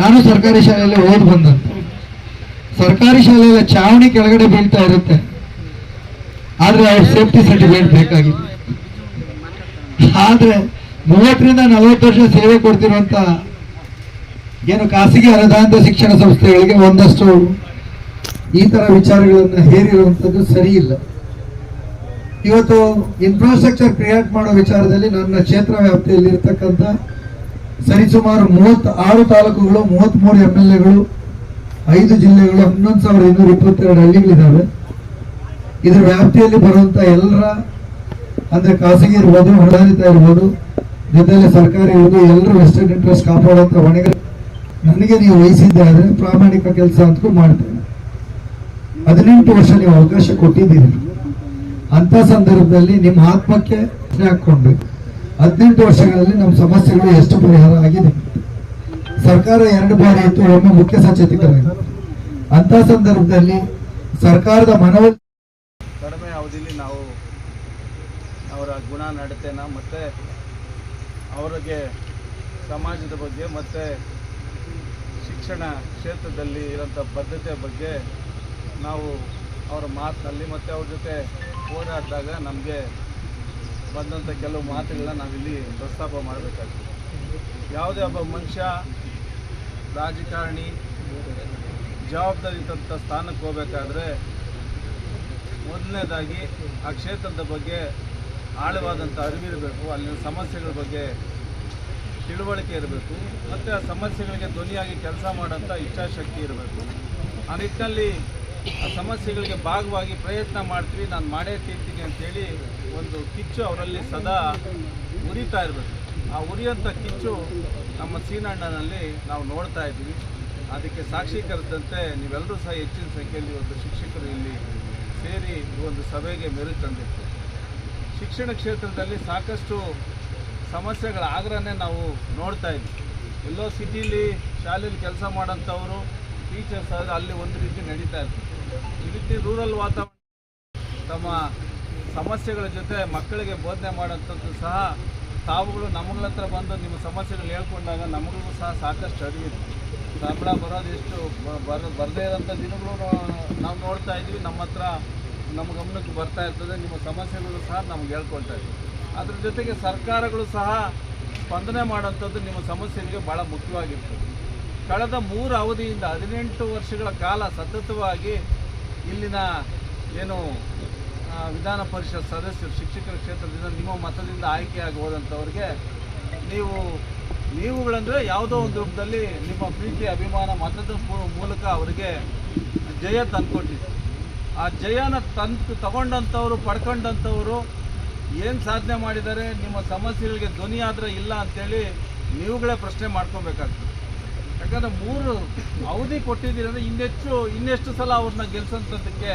ನಾನು ಸರ್ಕಾರಿ ಶಾಲೆಯಲ್ಲಿ ಓದ್ ಬಂದಂತ ಸರ್ಕಾರಿ ಶಾಲೆಯಲ್ಲಿ ಚಾವಣಿ ಕೆಳಗಡೆ ಬೀಳ್ತಾ ಇರುತ್ತೆ. ಆದ್ರೆ ಅವ್ರ ಸೇಫ್ಟಿ ಸರ್ಟಿಫಿಕೇಟ್ ಬೇಕಾಗಿದೆ. ಆದ್ರೆ ಮೂವತ್ತರಿಂದ ನಲವತ್ತು ವರ್ಷ ಸೇವೆ ಕೊಡ್ತಿರುವಂತ ಏನು ಖಾಸಗಿ ಅನುದಾನಿತ ಶಿಕ್ಷಣ ಸಂಸ್ಥೆಗಳಿಗೆ ಒಂದಷ್ಟು ಈ ತರ ವಿಚಾರಗಳನ್ನ ಹೇರಿರುವಂತದ್ದು ಸರಿ ಇಲ್ಲ ಇವತ್ತು ಇನ್ಫ್ರಾಸ್ಟ್ರಕ್ಚರ್ ಕ್ರಿಯೇಟ್ ಮಾಡೋ ವಿಚಾರದಲ್ಲಿ ನನ್ನ ಕ್ಷೇತ್ರ ವ್ಯಾಪ್ತಿಯಲ್ಲಿ ಇರ್ತಕ್ಕಂಥ ಸರಿಸುಮಾರು ಮೂವತ್ತ್ ಆರು ತಾಲೂಕುಗಳು ಮೂವತ್ತ್ಮೂರು ಎಂ ಎಲ್ ಎಗಳು ಐದು ಜಿಲ್ಲೆಗಳು, ಹನ್ನೊಂದು ಸಾವಿರದ ಇನ್ನೂರ ಇಪ್ಪತ್ತೆರಡು ಹಳ್ಳಿಗಳಿದ್ದಾವೆ. ಇದರ ವ್ಯಾಪ್ತಿಯಲ್ಲಿ ಬರುವಂತ ಎಲ್ಲರ, ಅಂದ್ರೆ ಖಾಸಗಿ ಇರ್ಬೋದು ಹೊಣಾನಿತ ಇರ್ಬೋದು, ಜೊತೆಯಲ್ಲಿ ಸರ್ಕಾರಿ ಇರ್ಬೋದು, ಎಲ್ಲರೂ ವೆಸ್ಟರ್ನ್ ಇಂಟ್ರೆಸ್ಟ್ ಕಾಪಾಡುವಂಥ ಹೊಣೆಗೆ ನನಗೆ ನೀವು ವಹಿಸಿದ್ದೆ ಆದ್ರೆ ಪ್ರಾಮಾಣಿಕ ಕೆಲಸ ಅಂತೂ ಮಾಡ್ತೇನೆ. ಹದಿನೆಂಟು ವರ್ಷ ನೀವು ಅವಕಾಶ ಕೊಟ್ಟಿದ್ದೀರಿ. ಅಂತ ಸಂದರ್ಭದಲ್ಲಿ ನಿಮ್ಮ ಆತ್ಮಕ್ಕೆ ಹಾಕೊಂಡು ಹದಿನೆಂಟು ವರ್ಷಗಳಲ್ಲಿ ನಮ್ಮ ಸಮಸ್ಯೆಗಳು ಎಷ್ಟು ಪರಿಹಾರ ಆಗಿದೆ? ಸರ್ಕಾರ ಎರಡು ಬಾರಿ ಇತ್ತು ಒಮ್ಮೆ ಮುಖ್ಯ ಸಚೇತಕರಾಗಿ ಅಂತ ಸಂದರ್ಭದಲ್ಲಿ ಸರ್ಕಾರದ ಮನವೊಲಿಕೆ ಕಡಿಮೆ ಅವಧಿಯಲ್ಲಿ ನಾವು ಅವರ ಗುಣ, ನಡತೆನ ಮತ್ತು ಅವರಿಗೆ ಸಮಾಜದ ಬಗ್ಗೆ ಮತ್ತು ಶಿಕ್ಷಣ ಕ್ಷೇತ್ರದಲ್ಲಿ ಇರೋಂಥ ಬದ್ಧತೆ ಬಗ್ಗೆ ನಾವು ಅವರ ಮಾತಿನಲ್ಲಿ ಮತ್ತು ಅವ್ರ ಜೊತೆ ಹೋರಾಡಿದಾಗ ನಮಗೆ ಬಂದಂಥ ಕೆಲವು ಮಾತುಗಳನ್ನ ನಾವಿಲ್ಲಿ ಪ್ರಸ್ತಾಪ ಮಾಡಬೇಕಾಗ್ತದೆ. ಯಾವುದೇ ಒಬ್ಬ ಮನುಷ್ಯ, ರಾಜಕಾರಣಿ ಜವಾಬ್ದಾರಿಯುತ ಸ್ಥಾನಕ್ಕೆ ಹೋಗಬೇಕಾದ್ರೆ ಮೊದಲನೇದಾಗಿ ಆ ಕ್ಷೇತ್ರದ ಬಗ್ಗೆ ಆಳವಾದಂಥ ಅರಿವಿರಬೇಕು ಅಲ್ಲಿನ ಸಮಸ್ಯೆಗಳ ಬಗ್ಗೆ ತಿಳುವಳಿಕೆ ಇರಬೇಕು, ಮತ್ತು ಆ ಸಮಸ್ಯೆಗಳಿಗೆ ಧ್ವನಿಯಾಗಿ ಕೆಲಸ ಮಾಡೋಂಥ ಇಚ್ಛಾಶಕ್ತಿ ಇರಬೇಕು. ಆ ನಿಟ್ಟಿನಲ್ಲಿ ಆ ಸಮಸ್ಯೆಗಳಿಗೆ ಭಾಗವಾಗಿ ಪ್ರಯತ್ನ ಮಾಡ್ತೀವಿ. ನಾನು ಮಾಡೇ ತೀರ್ತೀನಿ ಅಂತೇಳಿ ಒಂದು ಕಿಚ್ಚು ಅವರಲ್ಲಿ ಸದಾ ಉರಿತಾ ಇರಬೇಕು. ಆ ಉರಿಯಂಥ ಕಿಚ್ಚು ನಮ್ಮ ಸೀನಣ್ಣನಲ್ಲಿ ನಾವು ನೋಡ್ತಾ ಇದ್ದೀವಿ ಅದಕ್ಕೆ ಸಾಕ್ಷೀಕರಿಸಿದಂತೆ ನೀವೆಲ್ಲರೂ ಸಹ ಹೆಚ್ಚಿನ ಸಂಖ್ಯೆಯಲ್ಲಿ ಒಂದು ಶಿಕ್ಷಕರು ಇಲ್ಲಿ ಸೇರಿ ಒಂದು ಸಭೆಗೆ ಮೆರು ತಂದಿತ್ತು ಶಿಕ್ಷಣ ಕ್ಷೇತ್ರದಲ್ಲಿ ಸಾಕಷ್ಟು ಸಮಸ್ಯೆಗಳ ಆಗ್ರಹನೇ ನಾವು ನೋಡ್ತಾ ಇದ್ವಿ. ಎಲ್ಲೋ ಸಿಟಿಲಿ ಶಾಲೆಯಲ್ಲಿ ಕೆಲಸ ಮಾಡೋಂಥವರು ಟೀಚರ್ಸ್ ಆದರೆ ಅಲ್ಲಿ ಒಂದು ರೀತಿ ನಡೀತಾ ಇರ್ತದೆ ಈ ರೀತಿ ರೂರಲ್ ವಾತಾವರಣ ತಮ್ಮ ಸಮಸ್ಯೆಗಳ ಜೊತೆ ಮಕ್ಕಳಿಗೆ ಬೋಧನೆ ಮಾಡೋಂಥದ್ದು ಸಹ ತಾವುಗಳು ನಮ್ಮಗಳ ಹತ್ರ ಬಂದು ನಿಮ್ಮ ಸಮಸ್ಯೆಗಳು ಹೇಳ್ಕೊಂಡಾಗ ನಮಗೂ ಸಹ ಸಾಕಷ್ಟು ಅರಿವಿದೆ. ಸಂಬಳ ಬರೋದು ಎಷ್ಟು ಬರ, ಬರದೇ ಇರೋಂಥ ದಿನಗಳು ನಾವು ನೋಡ್ತಾ ಇದ್ವಿ ನಮ್ಮ ಹತ್ರ ನಮ್ಮ ಗಮನಕ್ಕೆ ಬರ್ತಾ ಇರ್ತದೆ. ನಿಮ್ಮ ಸಮಸ್ಯೆಗಳು ಸಹ ನಮ್ಗೆ ಹೇಳ್ಕೊಳ್ತಾ ಇದ್ವಿ ಅದ್ರ ಜೊತೆಗೆ ಸರ್ಕಾರಗಳು ಸಹ ಸ್ಪಂದನೆ ಮಾಡೋಂಥದ್ದು ನಿಮ್ಮ ಸಮಸ್ಯೆಗಳಿಗೆ ಭಾಳ ಮುಖ್ಯವಾಗಿರ್ತದೆ. ಕಳೆದ ಮೂರು ಅವಧಿಯಿಂದ ಹದಿನೆಂಟು ವರ್ಷಗಳ ಕಾಲ ಸತತವಾಗಿ ಇಲ್ಲಿನ ಏನು ವಿಧಾನ ಪರಿಷತ್ ಸದಸ್ಯರು, ಶಿಕ್ಷಕರ ಕ್ಷೇತ್ರದಿಂದ ನಿಮ್ಮ ಮತದಿಂದ ಆಯ್ಕೆಯಾಗಿ ಹೋದಂಥವ್ರಿಗೆ ನೀವು, ನೀವುಗಳಂದರೆ ಯಾವುದೋ ಒಂದು ರೂಪದಲ್ಲಿ ನಿಮ್ಮ ಪ್ರೀತಿ, ಅಭಿಮಾನ ಮತದ ಮೂಲಕ ಅವರಿಗೆ ಜಯ ತಂದುಕೊಟ್ಟಿದೆ ಆ ಜಯನ ತಂದು, ತಗೊಂಡಂಥವ್ರು, ಪಡ್ಕೊಂಡಂಥವ್ರು ಏನು ಸಾಧನೆ ಮಾಡಿದ್ದಾರೆ, ನಿಮ್ಮ ಸಮಸ್ಯೆಗಳಿಗೆ ಧ್ವನಿ ಆದರೆ ಇಲ್ಲ ಅಂಥೇಳಿ ನೀವುಗಳೇ ಪ್ರಶ್ನೆ ಮಾಡ್ಕೊಬೇಕಾಗ್ತದೆ. ಯಾಕಂದರೆ ಮೂರು ಅವಧಿ ಕೊಟ್ಟಿದ್ದೀರಿ ಇನ್ನೆಚ್ಚು ಇನ್ನೆಷ್ಟು ಸಲ ಅವ್ರನ್ನ ಗೆಲ್ಸೋಂಥದ್ದಕ್ಕೆ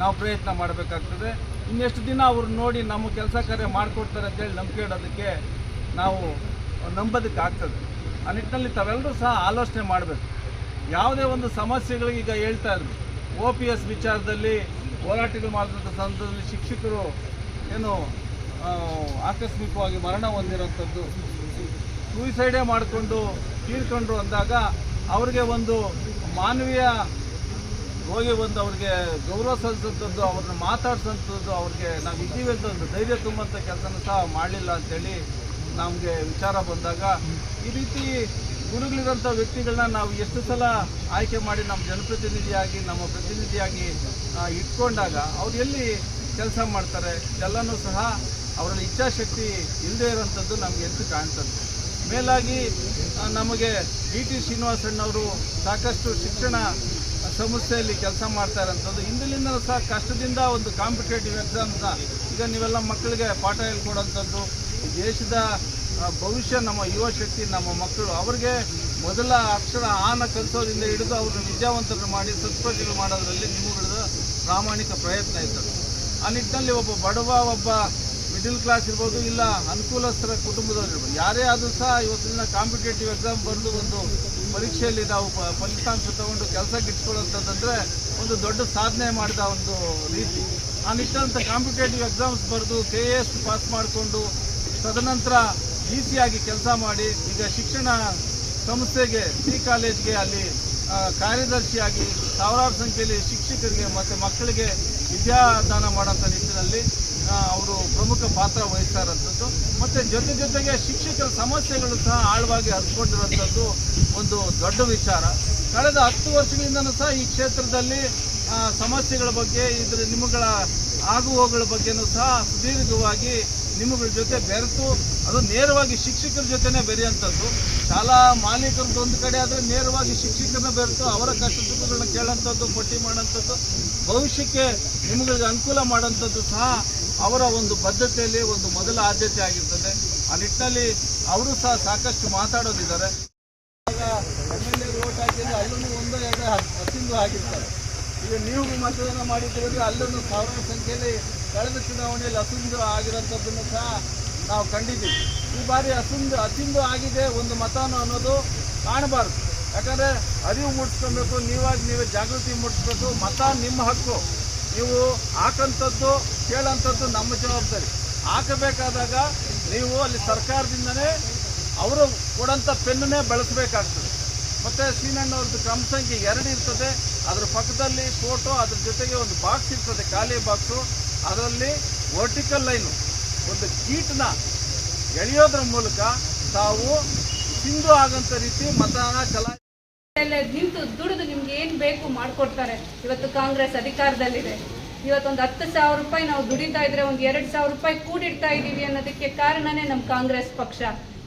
ನಾವು ಪ್ರಯತ್ನ ಮಾಡಬೇಕಾಗ್ತದೆ. ಇನ್ನೆಷ್ಟು ದಿನ ಅವ್ರನ್ನ ನೋಡಿ ನಮ್ಮ ಕೆಲಸ ಕಾರ್ಯ ಮಾಡಿಕೊಡ್ತಾರೆ ಅಂತೇಳಿ ನಂಬಿಕೆ ಇಡೋದಕ್ಕೆ ನಾವು ನಂಬೋದಕ್ಕೆ ಆಗ್ತದೆ. ಆ ನಿಟ್ಟಿನಲ್ಲಿ ತಾವೆಲ್ಲರೂ ಸಹ ಆಲೋಚನೆ ಮಾಡಬೇಕು. ಯಾವುದೇ ಒಂದು ಸಮಸ್ಯೆಗಳಿಗೆ ಈಗ ಹೇಳ್ತಾ ಇದ್ರು. ಒ ಪಿ ಎಸ್ ವಿಚಾರದಲ್ಲಿ ಹೋರಾಟಗಳು ಮಾಡಿದಂಥ ಸಂದರ್ಭದಲ್ಲಿ ಶಿಕ್ಷಕರು ಏನು ಆಕಸ್ಮಿಕವಾಗಿ ಮರಣ ಹೊಂದಿರೋಂಥದ್ದು ಸೂಯಿಸೈಡೇ ಮಾಡಿಕೊಂಡು ತೀರ್ಕೊಂಡ್ರು ಅಂದಾಗ ಅವ್ರಿಗೆ ಒಂದು ಮಾನವೀಯ ಹೋಗಿ ಒಂದು ಅವ್ರಿಗೆ ಗೌರವ ಸಲ್ಲಿಸೋಂಥದ್ದು ಅವ್ರನ್ನ ಮಾತಾಡ್ಸೋಂಥದ್ದು ಅವ್ರಿಗೆ ನಾವು ಇದ್ದೀವಿ ಅಂತ ಒಂದು ಧೈರ್ಯ ತುಂಬಂಥ ಕೆಲಸನೂ ಸಹ ಮಾಡಲಿಲ್ಲ ಅಂಥೇಳಿ ನಮಗೆ ವಿಚಾರ ಬಂದಾಗ, ಈ ರೀತಿ ಗುರುಗಳಿರೋಂಥ ವ್ಯಕ್ತಿಗಳನ್ನ ನಾವು ಎಷ್ಟು ಸಲ ಆಯ್ಕೆ ಮಾಡಿ ನಮ್ಮ ಜನಪ್ರತಿನಿಧಿಯಾಗಿ, ನಮ್ಮ ಪ್ರತಿನಿಧಿಯಾಗಿ ಇಟ್ಕೊಂಡಾಗ ಅವ್ರು ಎಲ್ಲಿ ಕೆಲಸ ಮಾಡ್ತಾರೆ, ಎಲ್ಲನೂ ಸಹ ಅವರಲ್ಲಿ ಇಚ್ಛಾಶಕ್ತಿ ಇಲ್ಲದೆ ಇರೋಂಥದ್ದು ನಮಗೆ ಎದ್ದು ಕಾಣ್ತದೆ. ಮೇಲಾಗಿ ನಮಗೆ ಡಿ ಟಿ ಶ್ರೀನಿವಾಸಣ್ಣವರು ಸಾಕಷ್ಟು ಶಿಕ್ಷಣ ಸಂಸ್ಥೆಯಲ್ಲಿ ಕೆಲಸ ಮಾಡ್ತಾ ಇರೋಂಥದ್ದು ಹಿಂದಿಲಿಂದ ಸಹ ಕಷ್ಟದಿಂದ ಒಂದು ಕಾಂಪಿಟೇಟಿವ್ ಎಕ್ಸಾಮ್ನ ಈಗ ನೀವೆಲ್ಲ ಮಕ್ಕಳಿಗೆ ಪಾಠ ಹೇಳ್ಕೊಡೋಂಥದ್ದು. ದೇಶದ ಭವಿಷ್ಯ ನಮ್ಮ ಯುವ ಶಕ್ತಿ, ನಮ್ಮ ಮಕ್ಕಳು, ಅವರಿಗೆ ಮೊದಲ ಅಕ್ಷರ ಆನ ಕಲಿಸೋದ್ರಿಂದ ಹಿಡಿದು ಅವ್ರನ್ನ ವಿದ್ಯಾವಂತರು ಮಾಡಿ ಸತ್ಪ್ರಜೆಗಳು ಮಾಡೋದ್ರಲ್ಲಿ ನಿಮ್ಮಗಳ ಪ್ರಾಮಾಣಿಕ ಪ್ರಯತ್ನ ಇದ್ದರು ಆ ನಿಟ್ಟಿನಲ್ಲಿ ಒಬ್ಬ ಬಡವ, ಒಬ್ಬ ಮಿಡಿಲ್ ಕ್ಲಾಸ್ ಇರ್ಬೋದು ಇಲ್ಲ ಅನುಕೂಲಸ್ಥರ ಕುಟುಂಬದವ್ರು ಇರ್ಬೋದು. ಯಾರೇ ಆದರೂ ಸಹ ಇವತ್ತಿನ ಕಾಂಪಿಟೇಟಿವ್ ಎಕ್ಸಾಮ್ ಬಂದು ಒಂದು ಪರೀಕ್ಷೆಯಲ್ಲಿ ನಾವು ಫಲಿತಾಂಶ ತಗೊಂಡು ಕೆಲಸ ಗಿಟ್ಕೊಳ್ಳೋಂಥದ್ದಂದ್ರೆ ಒಂದು ದೊಡ್ಡ ಸಾಧನೆ ಮಾಡಿದ ಒಂದು ರೀತಿ. ಆ ನಿಟ್ಟಿನಂತ ಕಾಂಪಿಟೇಟಿವ್ ಎಕ್ಸಾಮ್ಸ್ ಬರೆದು ಕೆ ಎ ಎಸ್ ಪಾಸ್ ಮಾಡಿಕೊಂಡು ತದನಂತರ ಆಗಿ ಕೆಲಸ ಮಾಡಿ ಈಗ ಶಿಕ್ಷಣ ಸಂಸ್ಥೆಗೆ ಸಿ ಕಾಲೇಜ್ಗೆ ಅಲ್ಲಿ ಕಾರ್ಯದರ್ಶಿಯಾಗಿ ಸಾವಿರಾರು ಸಂಖ್ಯೆಯಲ್ಲಿ ಶಿಕ್ಷಕರಿಗೆ ಮತ್ತು ಮಕ್ಕಳಿಗೆ ವಿದ್ಯಾದಾನ ಮಾಡೋಂಥ ನಿಟ್ಟಿನಲ್ಲಿ ಅವರು ಪ್ರಮುಖ ಪಾತ್ರ ವಹಿಸ್ತಾ ಇರೋಂಥದ್ದು ಮತ್ತು ಜೊತೆ ಜೊತೆಗೆ ಶಿಕ್ಷಕರ ಸಮಸ್ಯೆಗಳು ಸಹ ಆಳವಾಗಿ ಹರಿಸ್ಕೊಂಡಿರೋಂಥದ್ದು ಒಂದು ದೊಡ್ಡ ವಿಚಾರ. ಕಳೆದ ಹತ್ತು ವರ್ಷಗಳಿಂದನೂ ಸಹ ಈ ಕ್ಷೇತ್ರದಲ್ಲಿ ಸಮಸ್ಯೆಗಳ ಬಗ್ಗೆ, ಇದ್ರ ನಿಮ್ಮಗಳ ಆಗುಹೋಗಳ ಬಗ್ಗೆನೂ ಸಹ ಸುದೀರ್ಘವಾಗಿ ನಿಮ್ಮಗಳ ಜೊತೆ ಬೆರೆತು, ಅದು ನೇರವಾಗಿ ಶಿಕ್ಷಕರ ಜೊತೆನೇ ಬೆರೆಯುವಂಥದ್ದು. ಶಾಲಾ ಮಾಲೀಕರದ್ದು ಒಂದು ಕಡೆ ಆದರೆ ನೇರವಾಗಿ ಶಿಕ್ಷಕರನ್ನ ಬೆರೆತು ಅವರ ಕಷ್ಟ ಸುಖಗಳನ್ನ ಕೇಳೋಂಥದ್ದು, ಪಟ್ಟಿ ಮಾಡೋಂಥದ್ದು, ಭವಿಷ್ಯಕ್ಕೆ ನಿಮ್ಮಗಳಿಗೆ ಅನುಕೂಲ ಮಾಡೋಂಥದ್ದು ಸಹ ಅವರ ಒಂದು ಬದ್ಧತೆಯಲ್ಲಿ ಒಂದು ಮೊದಲ ಆದ್ಯತೆ ಆಗಿರ್ತದೆ. ಆ ನಿಟ್ಟಿನಲ್ಲಿ ಅವರು ಸಹ ಸಾಕಷ್ಟು ಮಾತಾಡೋದಿದ್ದಾರೆ. ಓಟ್ ಹಾಕಿದ್ರೆ ಅಲ್ಲೂ ಒಂದು ಎರಡು ಹತ್ತಿಂದು ಆಗಿರ್ತಾರೆ ಈಗ ನೀವು ಮತದಾನ ಮಾಡಿದ್ದೀರಿ ಅಲ್ಲೂ ಸಾವಿರಾರು ಸಂಖ್ಯೆಯಲ್ಲಿ ಕಳೆದ ಚುನಾವಣೆಯಲ್ಲಿ ಹಸಿಂದು ಆಗಿರೋಂಥದ್ದನ್ನು ಸಹ ನಾವು ಕಂಡಿದ್ದೀವಿ. ಈ ಬಾರಿ ಹಸಿಂದು ಅಸಿಂದು ಆಗಿದೆ ಒಂದು ಮತಾನ ಅನ್ನೋದು ಕಾಣಬಾರ್ದು. ಯಾಕಂದರೆ ಅರಿವು ಮೂಡಿಸ್ಕೊಬೇಕು, ನೀವಾಗಿ ನೀವೇ ಜಾಗೃತಿ ಮೂಡಿಸ್ಬೇಕು, ಮತ ನಿಮ್ಮ ಹಕ್ಕು. ನೀವು ಹಾಕಂಥದ್ದು ಕೇಳೋಂಥದ್ದು ನಮ್ಮ ಜವಾಬ್ದಾರಿ. ಹಾಕಬೇಕಾದಾಗ ನೀವು ಅಲ್ಲಿ ಸರ್ಕಾರದಿಂದನೇ ಅವರು ಕೊಡೋಂಥ ಪೆನ್ನೇ ಬಳಸಬೇಕಾಗ್ತದೆ. ಮತ್ತು ಶ್ರೀನಣ್ಣವ್ರದ್ದು ಕ್ರಮ ಸಂಖ್ಯೆ ಎರಡು ಇರ್ತದೆ. ಅದರ ಪಕ್ಕದಲ್ಲಿ ಫೋಟೋ ಅದ್ರ ಜೊತೆಗೆ ಒಂದು ಬಾಕ್ಸ್ ಇರ್ತದೆ, ಖಾಲಿ ಬಾಕ್ಸು ಅದರಲ್ಲಿ ವರ್ಟಿಕಲ್ ಲೈನು ಒಂದು ಕೀಟನ ಎಳೆಯೋದ್ರ ಮೂಲಕ ತಾವು ಸಿಂಧು ಆಗಂಥ ರೀತಿ ಮತದಾನ ಚಲಾ ನಿಂತು ದುಡಿದು ನಿಮ್ಗೆ ಏನ್ ಬೇಕು ಮಾಡ್ಕೊಡ್ತಾರೆ. ಇವತ್ತು ಕಾಂಗ್ರೆಸ್ ಅಧಿಕಾರದಲ್ಲಿದೆ. ಇವತ್ತೊಂದು ಹತ್ತು ಸಾವಿರ ರೂಪಾಯಿ ನಾವು ದುಡಿತಾ ಇದ್ರೆ ಒಂದು ಎರಡು ಸಾವಿರ ರೂಪಾಯಿ ಕೂಡಿಡ್ತಾ ಇದ್ದೀವಿ ಅನ್ನೋದಕ್ಕೆ ಕಾರಣನೇ ನಮ್ಮ ಕಾಂಗ್ರೆಸ್ ಪಕ್ಷ.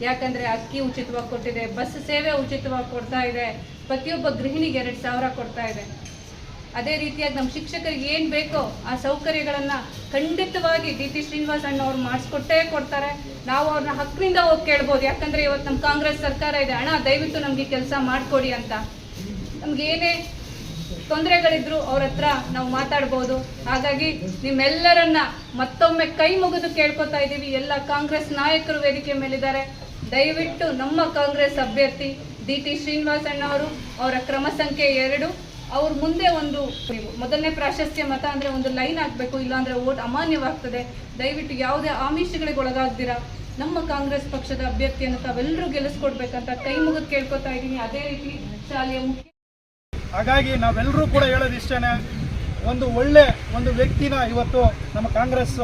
ಯಾಕಂದ್ರೆ ಅಕ್ಕಿ ಉಚಿತವಾಗಿ ಕೊಟ್ಟಿದೆ, ಬಸ್ ಸೇವೆ ಉಚಿತವಾಗಿ ಕೊಡ್ತಾ ಇದೆ, ಪ್ರತಿಯೊಬ್ಬ ಗೃಹಿಣಿಗೆ ಎರಡು ಸಾವಿರ ಕೊಡ್ತಾ ಇದೆ. ಅದೇ ರೀತಿಯಾಗಿ ನಮ್ಮ ಶಿಕ್ಷಕರಿಗೆ ಏನು ಬೇಕೋ ಆ ಸೌಕರ್ಯಗಳನ್ನು ಖಂಡಿತವಾಗಿ ಡಿ ಟಿ ಶ್ರೀನಿವಾಸ್ ಅಣ್ಣ ಅವ್ರು ಮಾಡಿಸ್ಕೊಟ್ಟೇ ಕೊಡ್ತಾರೆ. ನಾವು ಅವ್ರನ್ನ ಹಕ್ಕಿನಿಂದ ಹೋಗಿ ಕೇಳ್ಬೋದು. ಯಾಕಂದರೆ ಇವತ್ತು ನಮ್ಮ ಕಾಂಗ್ರೆಸ್ ಸರ್ಕಾರ ಇದೆ. ಹಣ ದಯವಿಟ್ಟು ನಮಗೆ ಕೆಲಸ ಮಾಡಿಕೊಡಿ ಅಂತ. ನಮ್ಗೆ ಏನೇ ತೊಂದರೆಗಳಿದ್ರು ಅವ್ರ ಹತ್ರ ನಾವು ಮಾತಾಡ್ಬೋದು. ಹಾಗಾಗಿ ನಿಮ್ಮೆಲ್ಲರನ್ನ ಮತ್ತೊಮ್ಮೆ ಕೈ ಮುಗಿದು ಕೇಳ್ಕೊತಾ ಇದ್ದೀವಿ. ಎಲ್ಲ ಕಾಂಗ್ರೆಸ್ ನಾಯಕರು ವೇದಿಕೆ ಮೇಲಿದ್ದಾರೆ. ದಯವಿಟ್ಟು ನಮ್ಮ ಕಾಂಗ್ರೆಸ್ ಅಭ್ಯರ್ಥಿ ಡಿ ಟಿ ಶ್ರೀನಿವಾಸಣ್ಣವರು ಅವರ ಕ್ರಮ ಸಂಖ್ಯೆ ಎರಡು ಅವ್ರ ಮುಂದೆ ಒಂದು ಮೊದಲನೇ ಪ್ರಾಶಸ್ತ್ಯ ಮತ ಅಂದ್ರೆ ಒಂದು ಲೈನ್ ಹಾಕ್ಬೇಕು, ಇಲ್ಲಾಂದ್ರೆ ಓಟ್ ಅಮಾನ್ಯವಾಗ್ತದೆ. ದಯವಿಟ್ಟು ಯಾವುದೇ ಆಮಿಷಗಳಿಗೆ ಒಳಗಾಗ್ದಿರಾ. ನಮ್ಮ ಕಾಂಗ್ರೆಸ್ ಪಕ್ಷದ ಅಭ್ಯರ್ಥಿಯನ್ನು ತಾವೆಲ್ಲರೂ ಗೆಲ್ಲಿಸ್ಕೊಡ್ಬೇಕಂತ ಕೈ ಮುಗಿದು ಕೇಳ್ಕೊತಾ ಇದ್ದೀನಿ. ಅದೇ ರೀತಿ ಶಾಲೆಯ ಮುಖ್ಯ ಹಾಗಾಗಿ ನಾವೆಲ್ಲರೂ ಕೂಡ ಹೇಳೋದು ಇಷ್ಟೇ ಒಂದು ಒಳ್ಳೆ ಒಂದು ವ್ಯಕ್ತಿನ ಇವತ್ತು ನಮ್ಮ ಕಾಂಗ್ರೆಸ್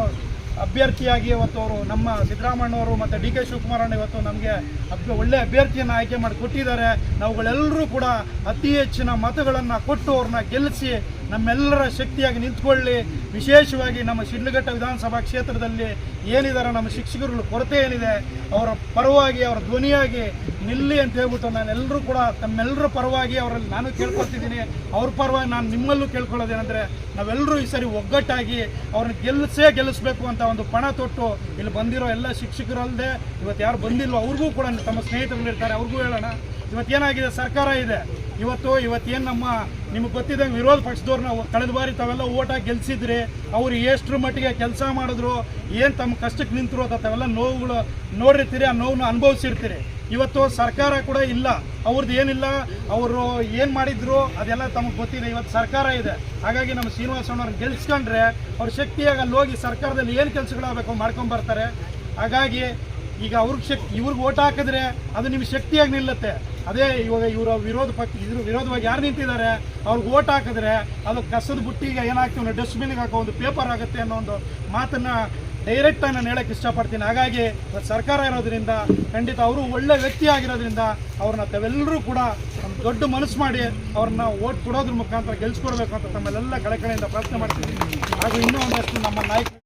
ಅಭ್ಯರ್ಥಿಯಾಗಿ ಇವತ್ತು ಅವರು ನಮ್ಮ ಸಿದ್ದರಾಮಣ್ಣವರು ಮತ್ತು ಡಿ ಕೆ ಶಿವಕುಮಾರಣ್ಣ ಇವತ್ತು ನಮಗೆ ಅಭ್ಯ ಒಳ್ಳೆ ಅಭ್ಯರ್ಥಿಯನ್ನು ಆಯ್ಕೆ ಮಾಡಿ ಕೊಟ್ಟಿದ್ದಾರೆ. ನಾವುಗಳೆಲ್ಲರೂ ಕೂಡ ಅತಿ ಹೆಚ್ಚಿನ ಮತಗಳನ್ನು ಕೊಟ್ಟು ಅವ್ರನ್ನ ಗೆಲ್ಲಿಸಿ ನಮ್ಮೆಲ್ಲರ ಶಕ್ತಿಯಾಗಿ ನಿಂತ್ಕೊಳ್ಳಿ. ವಿಶೇಷವಾಗಿ ನಮ್ಮ ಶಿಡ್ಲಘಟ್ಟ ವಿಧಾನಸಭಾ ಕ್ಷೇತ್ರದಲ್ಲಿ ಏನಿದ್ದಾರೆ ನಮ್ಮ ಶಿಕ್ಷಕರುಗಳ ಕೊರತೆ ಏನಿದೆ, ಅವರ ಪರವಾಗಿ, ಅವರ ಧ್ವನಿಯಾಗಿ ನಿಲ್ಲಿ ಅಂತ ಹೇಳ್ಬಿಟ್ಟು ನಾನೆಲ್ಲರೂ ಕೂಡ ತಮ್ಮೆಲ್ಲರ ಪರವಾಗಿ ಅವರಲ್ಲಿ ನಾನು ಕೇಳ್ಕೊಳ್ತಿದ್ದೀನಿ. ಅವ್ರ ಪರವಾಗಿ ನಾನು ನಿಮ್ಮಲ್ಲೂ ಕೇಳ್ಕೊಳ್ಳೋದೇನೆಂದರೆ ನಾವೆಲ್ಲರೂ ಈ ಸರಿ ಒಗ್ಗಟ್ಟಾಗಿ ಅವ್ರನ್ನ ಗೆಲ್ಲಿಸೇ ಗೆಲ್ಲಿಸ್ಬೇಕು ಅಂತ ಒಂದು ಪಣ ತೊಟ್ಟು ಇಲ್ಲಿ ಬಂದಿರೋ ಎಲ್ಲ ಶಿಕ್ಷಕರಲ್ಲದೆ ಇವತ್ತು ಯಾರು ಬಂದಿಲ್ವೋ ಅವ್ರಿಗೂ ಕೂಡ ತಮ್ಮ ಸ್ನೇಹಿತರುಗಳಿರ್ತಾರೆ ಅವ್ರಿಗೂ ಹೇಳೋಣ. ಇವತ್ತೇನಾಗಿದೆ ಸರ್ಕಾರ ಇದೆ. ಇವತ್ತು ಇವತ್ತೇನು ನಮ್ಮ, ನಿಮಗೆ ಗೊತ್ತಿದ್ದಂಗೆ ವಿರೋಧ ಪಕ್ಷದವ್ರನ್ನ ಕಳೆದ ಬಾರಿ ತಾವೆಲ್ಲ ಓಟಾಗಿ ಗೆಲ್ಸಿದ್ರಿ. ಅವ್ರು ಎಷ್ಟರ ಮಟ್ಟಿಗೆ ಕೆಲಸ ಮಾಡಿದ್ರು, ಏನು ತಮ್ಮ ಕಷ್ಟಕ್ಕೆ ನಿಂತರು ಅಂತ ತಾವೆಲ್ಲ ನೋವುಗಳು ನೋಡಿರ್ತೀರಿ, ಆ ನೋವನ್ನ ಅನುಭವಿಸಿರ್ತೀರಿ. ಇವತ್ತು ಸರ್ಕಾರ ಕೂಡ ಇಲ್ಲ. ಅವ್ರದ್ದು ಏನಿಲ್ಲ, ಅವರು ಏನು ಮಾಡಿದ್ರು ಅದೆಲ್ಲ ತಮಗೆ ಗೊತ್ತಿದೆ. ಇವತ್ತು ಸರ್ಕಾರ ಇದೆ. ಹಾಗಾಗಿ ನಮ್ಮ ಶ್ರೀನಿವಾಸಣ್ಣವ್ರನ್ನ ಗೆಲ್ಸ್ಕೊಂಡ್ರೆ ಅವ್ರ ಶಕ್ತಿಯಾಗಿ ಅಲ್ಲಿ ಹೋಗಿ ಸರ್ಕಾರದಲ್ಲಿ ಏನು ಕೆಲಸಗಳಾಗಬೇಕು ಮಾಡ್ಕೊಂಡು ಬರ್ತಾರೆ. ಹಾಗಾಗಿ ಈಗ ಅವ್ರಿಗೆ ಶಕ್ತಿ ಇವ್ರಿಗೆ ಓಟ್ ಹಾಕಿದ್ರೆ ಅದು ನಿಮ್ಗೆ ಶಕ್ತಿಯಾಗಿ ನಿಲ್ಲುತ್ತೆ. ಅದೇ ಇವಾಗ ಇವರ ವಿರೋಧ ಪಕ್ಷ ಇದ್ರ ವಿರೋಧವಾಗಿ ಯಾರು ನಿಂತಿದ್ದಾರೆ, ಅವ್ರಿಗೆ ಓಟ್ ಹಾಕಿದ್ರೆ ಅದು ಕಸದ ಬುಟ್ಟಿಗೆ ಏನಾಗ್ತೀವಿ ಡಸ್ಟ್ಬಿನ್ಗೆ ಹಾಕೋ ಒಂದು ಪೇಪರ್ ಆಗುತ್ತೆ ಅನ್ನೋ ಒಂದು ಮಾತನ್ನ ಡೈರೆಕ್ಟಾಗಿ ನಾನು ಹೇಳಕ್ಕೆ ಇಷ್ಟಪಡ್ತೀನಿ. ಹಾಗಾಗಿ ಸರ್ಕಾರ ಇರೋದ್ರಿಂದ ಖಂಡಿತ ಅವರು ಒಳ್ಳೆ ವ್ಯಕ್ತಿ ಆಗಿರೋದ್ರಿಂದ ಅವ್ರನ್ನ ತಾವೆಲ್ಲರೂ ಕೂಡ ಒಂದು ದೊಡ್ಡ ಮನಸ್ಸು ಮಾಡಿ ಅವ್ರನ್ನ ಓಟ್ ಕೊಡೋದ್ರ ಮುಖಾಂತರ ಗೆಲ್ಸ್ಕೊಡ್ಬೇಕು ಅಂತ ತಮ್ಮಲ್ಲೆಲ್ಲ ಗಳ ಕಡೆಯಿಂದ ಪ್ರಯತ್ನ ಮಾಡ್ತೀನಿ ಹಾಗೂ ಇನ್ನೂ ಒಂದಷ್ಟು ನಮ್ಮ ನಾಯಕ